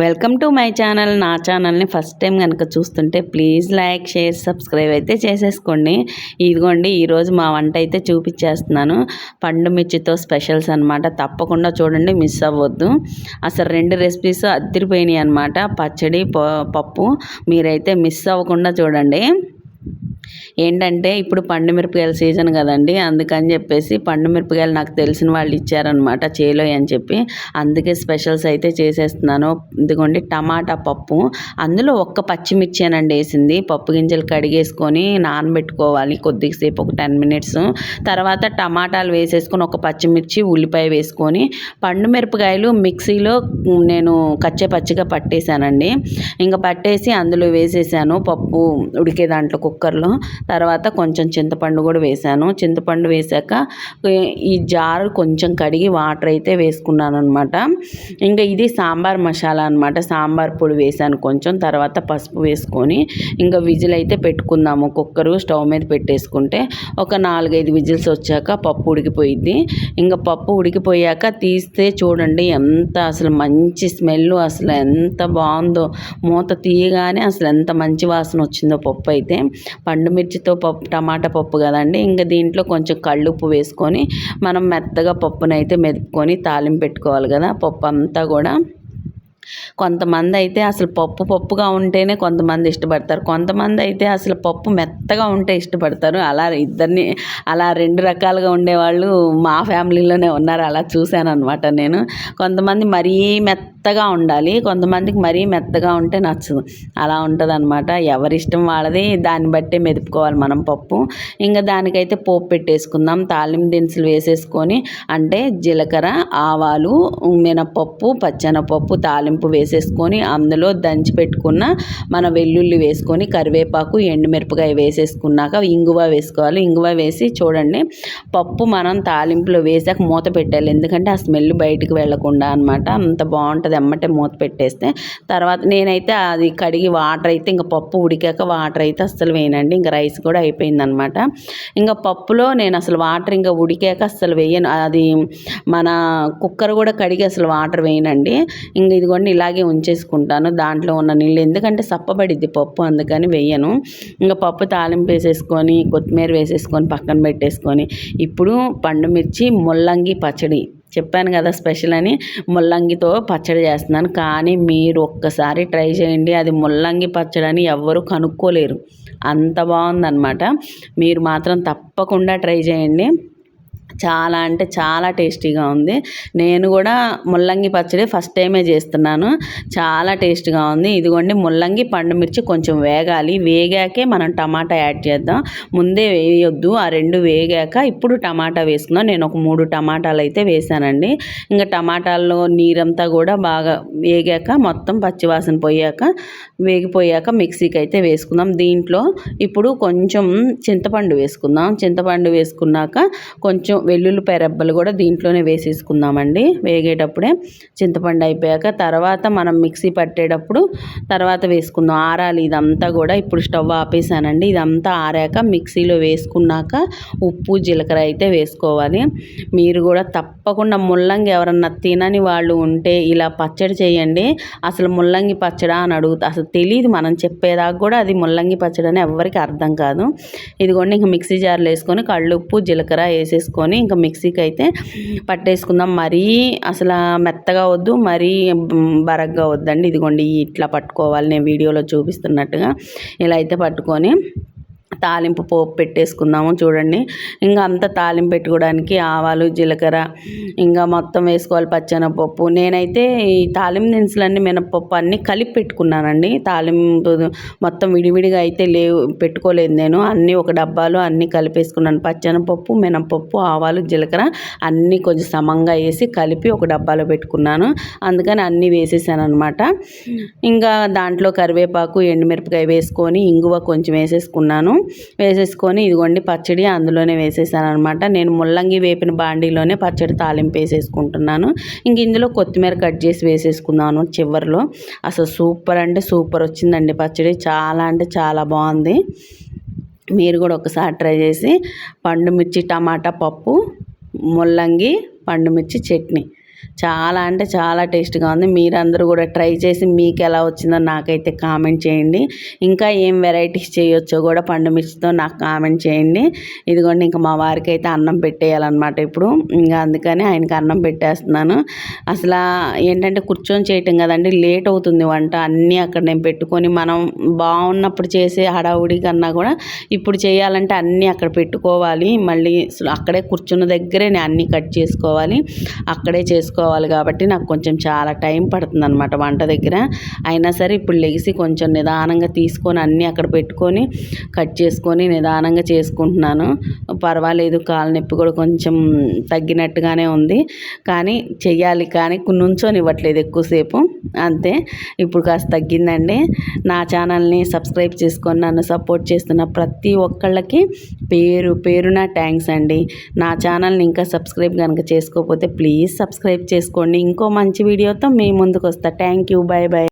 Welcome to my channel. నా ఛానల్ని first time కనుక చూస్తుంటే ప్లీజ్ లైక్ షేర్ సబ్స్క్రైబ్ అయితే చేసేసుకోండి. ఇదిగోండి ఈరోజు మా వంట అయితే చూపించేస్తున్నాను. పండు మిర్చితో స్పెషల్స్ అనమాట తప్పకుండా చూడండి మిస్ అవ్వద్దు. అసలు రెండు రెసిపీస్ అద్దరిపోయినాయి అనమాట పచ్చడి పప్పు మీరైతే మిస్ అవ్వకుండా చూడండి. ఏంటంటే ఇప్పుడు పండు మిరపకాయల సీజన్ కదండి అందుకని చెప్పేసి పండు మిరపకాయలు నాకు తెలిసిన వాళ్ళు ఇచ్చారనమాట చేలో అని చెప్పి. అందుకే స్పెషల్స్ అయితే చేసేస్తున్నాను. ఇదిగోండి టమాటా పప్పు. అందులో ఒక్క పచ్చిమిర్చేనండి వేసింది. పప్పు గింజలు కడిగేసుకొని నానబెట్టుకోవాలి కొద్దిసేపు ఒక టెన్ మినిట్స్. తర్వాత టమాటాలు వేసేసుకొని ఒక పచ్చిమిర్చి ఉల్లిపాయ వేసుకొని పండు మిరపకాయలు మిక్సీలో నేను కచ్చే పచ్చిగా పట్టేశానండి. ఇంకా పట్టేసి అందులో వేసేసాను పప్పు ఉడికే దాంట్లో కుక్కర్లో. తర్వాత కొంచెం చింతపండు కూడా వేసాను. చింతపండు వేసాక ఈ జారు కొంచెం కడిగి వాటర్ అయితే వేసుకున్నాను అనమాట ఇంకా ఇది సాంబార్ మసాలా అనమాట సాంబార్ పొడి వేసాను కొంచెం. తర్వాత పసుపు వేసుకొని ఇంకా విజిల్ అయితే పెట్టుకుందాము. కుక్కరు స్టవ్ మీద పెట్టేసుకుంటే ఒక నాలుగైదు విజిల్స్ వచ్చాక పప్పు ఉడికిపోయింది ఇంకా పప్పు ఉడికిపోయాక తీస్తే చూడండి ఎంత అసలు మంచి స్మెల్ అసలు ఎంత బాగుందో. మూత తీయగానే అసలు ఎంత మంచి వాసన వచ్చిందో పప్పు అయితే. పండు మిర్చితో పప్పు టమాటా పప్పు కదండి. ఇంకా దీంట్లో కొంచెం కళ్ళుప్పు వేసుకొని మనం మెత్తగా పప్పునైతే మెదుపుకొని తాలింపు పెట్టుకోవాలి కదా. పప్పు అంతా కూడా కొంతమంది అయితే అసలు పప్పు పప్పుగా ఉంటేనే కొంతమంది ఇష్టపడతారు. కొంతమంది అయితే అసలు పప్పు మెత్తగా ఉంటే ఇష్టపడతారు. అలా ఇద్దరిని అలా రెండు రకాలుగా ఉండేవాళ్ళు మా ఫ్యామిలీలోనే ఉన్నారు. అలా చూశాను అనమాట నేను. కొంతమంది మరీ మెత్త మెత్తగా ఉండాలి. కొంతమందికి మరీ మెత్తగా ఉంటే నచ్చదు. అలా ఉంటుంది అనమాట ఎవరిష్టం వాళ్ళది. దాన్ని బట్టే మెదుపుకోవాలి మనం పప్పు. ఇంకా దానికైతే పోపు పెట్టేసుకుందాం. తాలింపు దినుసులు వేసేసుకొని అంటే జీలకర్ర ఆవాలు మినపప్పు పచ్చెనపప్పు తాలింపు వేసేసుకొని అందులో దంచి పెట్టుకున్న మన వెల్లుల్లి వేసుకొని కరివేపాకు ఎండుమిరపకాయ వేసేసుకున్నాక ఇంగువ వేసుకోవాలి. ఇంగువ వేసి చూడండి పప్పు మనం తాలింపులో వేసాక మూత పెట్టాలి. ఎందుకంటే ఆ స్మెల్ బయటికి వెళ్ళకుండా అనమాట అంత బాగుంటుంది ఎమ్మటే మూత పెట్టేస్తే తర్వాత నేనైతే అది కడిగి వాటర్ అయితే ఇంకా పప్పు ఉడికాక వాటర్ అయితే అస్సలు వేయనండి. ఇంకా రైస్ కూడా అయిపోయిందనమాట. ఇంకా పప్పులో నేను అసలు వాటర్ ఇంకా ఉడికాక అస్సలు వేయను. అది మన కుక్కర్ కూడా కడిగి అసలు వాటర్ వేయనండి. ఇంక ఇదిగోండి ఇలాగే ఉంచేసుకుంటాను దాంట్లో ఉన్న నీళ్ళు. ఎందుకంటే సప్పబడిద్ది పప్పు అందుకని వేయను. ఇంకా పప్పు తాలింపు వేసేసుకొని కొత్తిమీర వేసేసుకొని పక్కన పెట్టేసుకొని ఇప్పుడు పండు మిర్చి ముల్లంగి పచ్చడి చెప్పాను కదా స్పెషల్ అని ముల్లంగితో పచ్చడి చేస్తున్నాను. కానీ మీరు ఒక్కసారి ట్రై చేయండి. అది ముల్లంగి పచ్చడి అని ఎవ్వరూ కనుక్కోలేరు. అంత బాగుందన్నమాట. మీరు మాత్రం తప్పకుండా ట్రై చేయండి. చాలా అంటే చాలా టేస్టీగా ఉంది. నేను కూడా ముల్లంగి పచ్చడి ఫస్ట్ టైమే చేస్తున్నాను. చాలా టేస్ట్గా ఉంది. ఇదిగోండి ముల్లంగి పండు మిర్చి కొంచెం వేగాలి. వేగాకే మనం టమాటా యాడ్ చేద్దాం. ముందే వేయొద్దు. ఆ రెండు వేగాక ఇప్పుడు టమాటా వేసుకుందాం. నేను ఒక మూడు టమాటాలు అయితే వేసానండి. ఇంకా టమాటాల్లో నీరంతా కూడా బాగా వేగాక మొత్తం పచ్చివాసన పోయాక వేగిపోయాక మిక్సీకి అయితే వేసుకుందాం. దీంట్లో ఇప్పుడు కొంచెం చింతపండు వేసుకుందాం. చింతపండు వేసుకున్నాక కొంచెం వెల్లుల్లిపాయ రెబ్బలు కూడా దీంట్లోనే వేసేసుకుందామండి. వేగేటప్పుడే చింతపండు అయిపోయాక తర్వాత మనం మిక్సీ పట్టేటప్పుడు తర్వాత వేసుకుందాం. ఆరాలి ఇదంతా కూడా ఇప్పుడు స్టవ్ ఆపేసానండి. ఇదంతా ఆరాక మిక్సీలో వేసుకున్నాక ఉప్పు జీలకర్ర అయితే వేసుకోవాలి. మీరు కూడా తప్పకుండా ముల్లంగి ఎవరన్నా తినని వాళ్ళు ఉంటే ఇలా పచ్చడి చేయండి. అసలు ముల్లంగి పచ్చడా అని అడుగుతా అసలు తెలియదు మనం చెప్పేదాకా కూడా అది ముల్లంగి పచ్చడి అని ఎవరికి అర్థం కాదు. ఇదిగోండి ఇంకా మిక్సీ జార్లో వేసుకొని కళ్ళు ఉప్పు జీలకర్ర వేసేసుకొని ఇంకా మిక్సీకి అయితే పట్టేసుకుందాం. మరీ అసలు మెత్తగా వద్దు మరీ బరగ్గా వద్దండి. ఇదిగోండి ఇట్లా పట్టుకోవాలి. నేను వీడియోలో చూపిస్తున్నట్టుగా ఇలా అయితే పట్టుకొని తాలింపు పోపు పెట్టేసుకుందాము చూడండి. ఇంకా అంత తాలింపు పెట్టుకోవడానికి ఆవాలు జీలకర్ర ఇంకా మొత్తం వేసుకోవాలి పచ్చెనపప్పు. నేనైతే ఈ తాలింపు దినుసులన్నీ మినపప్పు అన్నీ కలిపి పెట్టుకున్నానండి. తాలింపు మొత్తం విడివిడిగా అయితే లేవు పెట్టుకోలేదు నేను. అన్నీ ఒక డబ్బాలో అన్నీ కలిపేసుకున్నాను. పచ్చెనపప్పు మినపప్పు ఆవాలు జీలకర్ర అన్నీ కొంచెం సమంగా వేసి కలిపి ఒక డబ్బాలో పెట్టుకున్నాను. అందుకని అన్నీ వేసేసాను అనమాట ఇంకా దాంట్లో కరివేపాకు ఎండుమిరపకాయ వేసుకొని ఇంగువ కొంచెం వేసేసుకున్నాను. వేసేసుకొని ఇదిగోండి పచ్చడి అందులోనే వేసేసాను అనమాట నేను ముల్లంగి వేపిన బాండీలోనే పచ్చడి తాలింపు వేసేసుకుంటున్నాను. ఇంక ఇందులో కొత్తిమీర కట్ చేసి వేసేసుకున్నాను చివరిలో. అసలు సూపర్ అంటే సూపర్ వచ్చిందండి పచ్చడి. చాలా అంటే చాలా బాగుంది. మీరు కూడా ఒకసారి ట్రై చేసి పండుమిర్చి టమాటా పప్పు ముల్లంగి పండుమిర్చి చట్నీ. చాలా అంటే చాలా టేస్ట్గా ఉంది. మీరందరూ కూడా ట్రై చేసి మీకు ఎలా వచ్చిందో నాకైతే కామెంట్ చేయండి. ఇంకా ఏం వెరైటీస్ చేయొచ్చో కూడా పండు మిర్చితో నాకు కామెంట్ చేయండి. ఇదిగోండి ఇంకా మా వారికి అయితే అన్నం పెట్టేయాలన్నమాట ఇప్పుడు. ఇంకా అందుకని ఆయనకి అన్నం పెట్టేస్తున్నాను. అసలు ఏంటంటే కూర్చొని చేయటం కదండి లేట్ అవుతుంది వంట. అన్నీ అక్కడ నేను పెట్టుకొని మనం బాగున్నప్పుడు చేసే హడావుడి కన్నా కూడా ఇప్పుడు చేయాలంటే అన్నీ అక్కడ పెట్టుకోవాలి. మళ్ళీ అక్కడే కూర్చున్న దగ్గరే నేను అన్నీ కట్ చేసుకోవాలి. అక్కడే చేసుకోవాలి కాబట్టి నాకు కొంచెం చాలా టైం పడుతుంది అనమాట వంట దగ్గర. అయినా సరే ఇప్పుడు లెగిసి కొంచెం నిదానంగా తీసుకొని అన్నీ అక్కడ పెట్టుకొని కట్ చేసుకొని నిదానంగా చేసుకుంటున్నాను. పర్వాలేదు కాలు నొప్పి కూడా కొంచెం తగ్గినట్టుగానే ఉంది. కానీ చెయ్యాలి కానీ నుంచొని ఇవ్వట్లేదు ఎక్కువసేపు. అంతే. ఇప్పుడు కాస్త తగ్గిందండి. నా ఛానల్ని సబ్స్క్రైబ్ చేసుకొని నన్ను సపోర్ట్ చేస్తున్న ప్రతి ఒక్కళ్ళకి పేరు పేరున థ్యాంక్స్ అండి. నా ఛానల్ని ఇంకా సబ్స్క్రైబ్ కనుక చేసుకోకపోతే ప్లీజ్ సబ్స్క్రైబ్ చేసుకోండి. ఇంకో మంచి వీడియోతో మీ ముందుకు వస్తా థ్యాంక్ యూ. Bye bye